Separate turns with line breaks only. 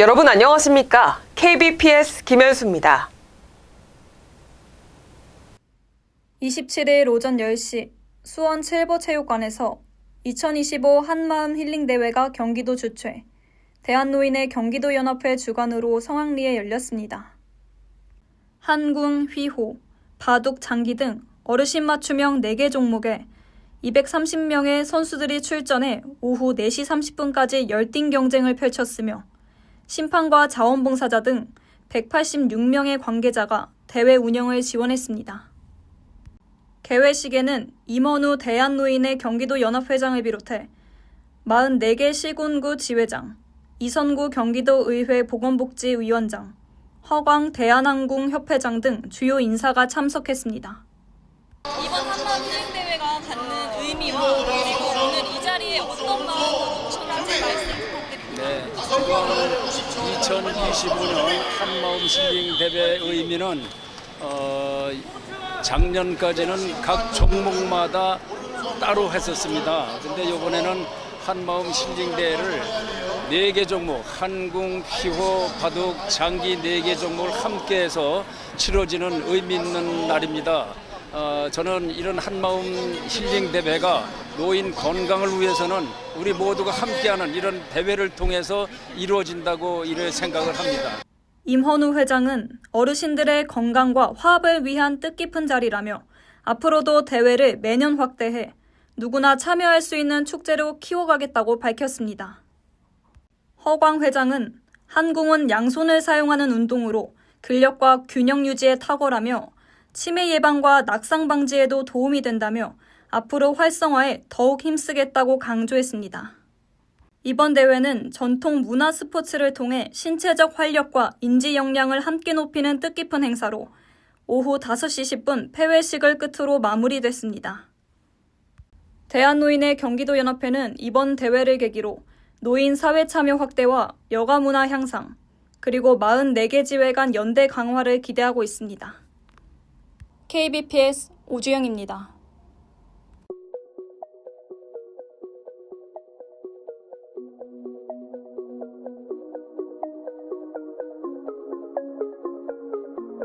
여러분 안녕하십니까? KBPS 김현수입니다.
27일 오전 10시 수원 칠보체육관에서 2025 한마음 힐링 대회가 경기도 주최, 대한노인의 경기도연합회 주관으로 성황리에 열렸습니다. 한궁, 휘호, 바둑, 장기 등 어르신 맞춤형 4개 종목에 230명의 선수들이 출전해 오후 4시 30분까지 열띤 경쟁을 펼쳤으며 심판과 자원봉사자 등 186명의 관계자가 대회 운영을 지원했습니다. 개회식에는 임원우 대한노인의 경기도 연합회장을 비롯해 44개 시군구 지회장, 이선구 경기도의회 보건복지위원장, 허광 대한항공 협회장 등 주요 인사가 참석했습니다.
이번 한마음 힐링 대회가 갖는 의미와 그리고 오늘 이 자리에 어떤 마음으로 오셨는지 말씀 부탁드립니다.
네, 2025년 한마음 실링 대회 의미는 어, 작년까지는 각 종목마다 따로 했었습니다. 근데 이번에는 한마음 실링 대회를 네 개 종목, 한궁, 휘호, 바둑, 장기 네 개 종목을 함께해서 치러지는 의미 있는 날입니다. 어, 저는 이런 한마음 힐링 대회가 노인 건강을 위해서는 우리 모두가 함께하는 이런 대회를 통해서 이루어진다고 이를 생각을 합니다.
임헌우 회장은 어르신들의 건강과 화합을 위한 뜻깊은 자리라며 앞으로도 대회를 매년 확대해 누구나 참여할 수 있는 축제로 키워가겠다고 밝혔습니다. 허광 회장은 한궁은 양손을 사용하는 운동으로 근력과 균형 유지에 탁월하며 치매 예방과 낙상 방지에도 도움이 된다며 앞으로 활성화에 더욱 힘쓰겠다고 강조했습니다. 이번 대회는 전통 문화 스포츠를 통해 신체적 활력과 인지 역량을 함께 높이는 뜻깊은 행사로 오후 5시 10분 폐회식을 끝으로 마무리됐습니다. 대한노인의 경기도연합회는 이번 대회를 계기로 노인 사회 참여 확대와 여가 문화 향상, 그리고 44개 지회 간 연대 강화를 기대하고 있습니다. KBPS 오주영입니다.